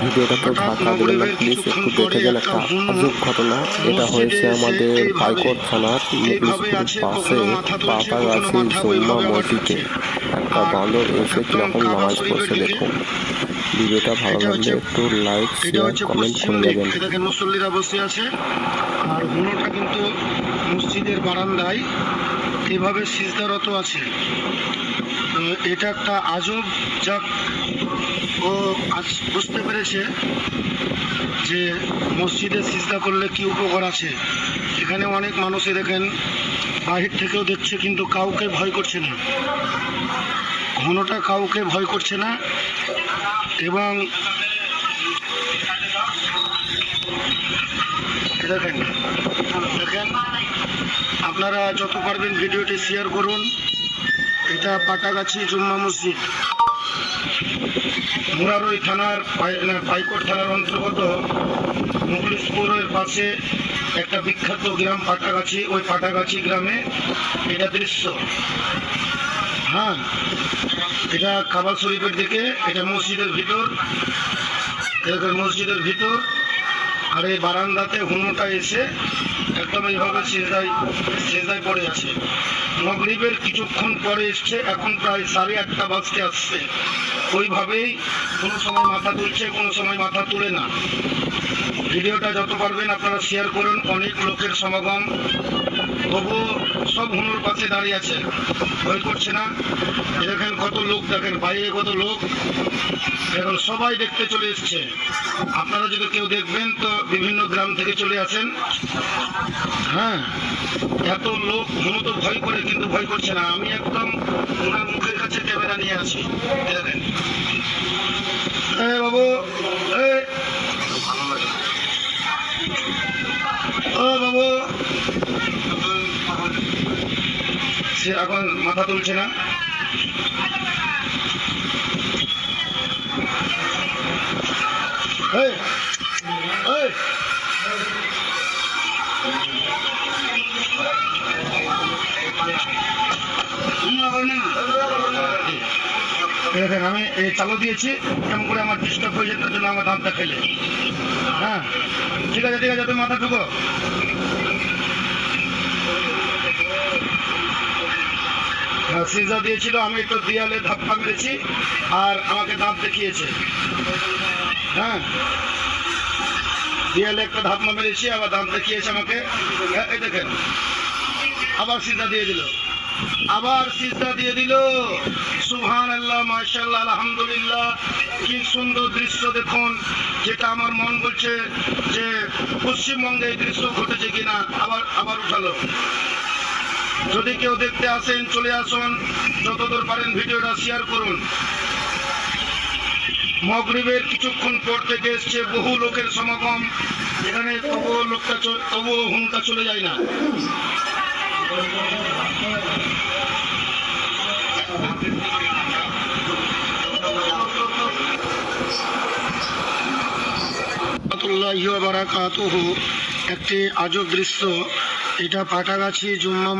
ভিডিওটা তো ঢাকা দিলেন প্লিজ একটু দেখে পরে একটা একটা আজব ঘটনা। এটা হয়েছে আমাদের বাইকোট থানার পাশে পাতাগাছি জুম্মা মসজিদে একটা বান্দর এসে কীরকম নামাজ পড়ছে দেখুন। ভিডিওটা ভালো লাগলে একটু লাইক শেয়ার কমেন্ট করে যাবেন। মুসল্লিরা বসে আছে। আর কিন্তু মসজিদের বারান্দায় এভাবে সিজদারত আছে। এটা একটা আজব যাক। ও আজ বুঝতে পেরেছে যে মসজিদে সিজদা করলে কি উপকার আছে। এখানে অনেক মানুষই দেখেন, বাহির থেকেও দেখছে কিন্তু কাউকে ভয় করছে না। ঘনটা কাউকে ভয় করছে না এবং দেখেন আপনারা যত পারবেন ভিডিওটি শেয়ার করুন। এটা পাটাগাছি জুম্মা মসজিদ। মুরারই থানার পাইকোট থানার অন্তর্গত মুখলিশপুরের পাশে একটা বিখ্যাত গ্রাম পাটাগাছি। ওই পাটাগাছি গ্রামে এটা দৃশ্য। হ্যাঁ এটা খাবার শরীফের দিকে, এটা মসজিদের ভিতর মসজিদের ভিতর। আর এই বারান্দাতে হুনোটা এসে একদম এইভাবে সেজায় সেজায় পড়ে আছে। মগরীবের কিছুক্ষণ পরে এসছে, এখন প্রায় সাড়ে আটটা বাজতে আসছে। ওইভাবেই কোনো সময় মাথা তুলছে, কোনো সময় মাথা তুলে না। ভিডিওটা যত পারবেন আপনারা শেয়ার করুন, অনেক লোকের সমাগম। তবু সব হুনুর পাশে দাঁড়িয়ে আছে, ভয় করছে না। দেখেন কত লোক, দেখেন বাইরে কত লোক। এখন সবাই দেখতে চলে এসছে। আপনারা যদি কেউ দেখবেন, তো বিভিন্ন গ্রাম থেকে চলে আসেন। হ্যাঁ এত লোক, হুনু তো ভয় করে, কিন্তু ভয় করছে না। আমি একদম ওনার মুখের কাছে ক্যামেরা নিয়ে আছি দেখেন। বাবু সে এখন মাথা তুলছে না। দেখেন, আমি এই চালু দিয়েছি, কেমন করে আমার ডিস্টার্ব হয়ে যেতে জন্য আমার দামটা খেলে হ্যাঁ ঠিক আছে ঠিক আছে, তুমি মাথা ঢুকো। সিজা দিয়েছিল আমি একটু দেয়ালে ধাপ্পা মেরেছি আর আমাকে দাঁত দেখিয়েছে। হ্যাঁ? দেয়ালে একটা ধাপ্পা মেরেছি আবার দাঁত দেখিয়েছে আমাকে। হ্যাঁ, এই দেখেন। আবার সিজা দিয়ে দিল। আবার সিজদা দিয়ে দিল। সুহান আল্লাহ মাশাল্লাহ আলহামদুলিল্লাহ। কি সুন্দর দৃশ্য দেখুন যেটা আমার মন বলছে যে পশ্চিমবঙ্গে এই দৃশ্য ঘটেছে কিনা আবার আবার উঠালো। যদি কেউ দেখতে আসেন, চলে আসুন, যতদূর পারেন ভিডিওটা শেয়ার করুন। মগরিবের কিছুক্ষণ পর থেকে এসছে বহু লোকের সমাগম। এখানে তবুও লোকটা তবুও হুনটা চলে যায় না। একটি আজব দৃশ্য। এটা পাটাগাছি জুম্মা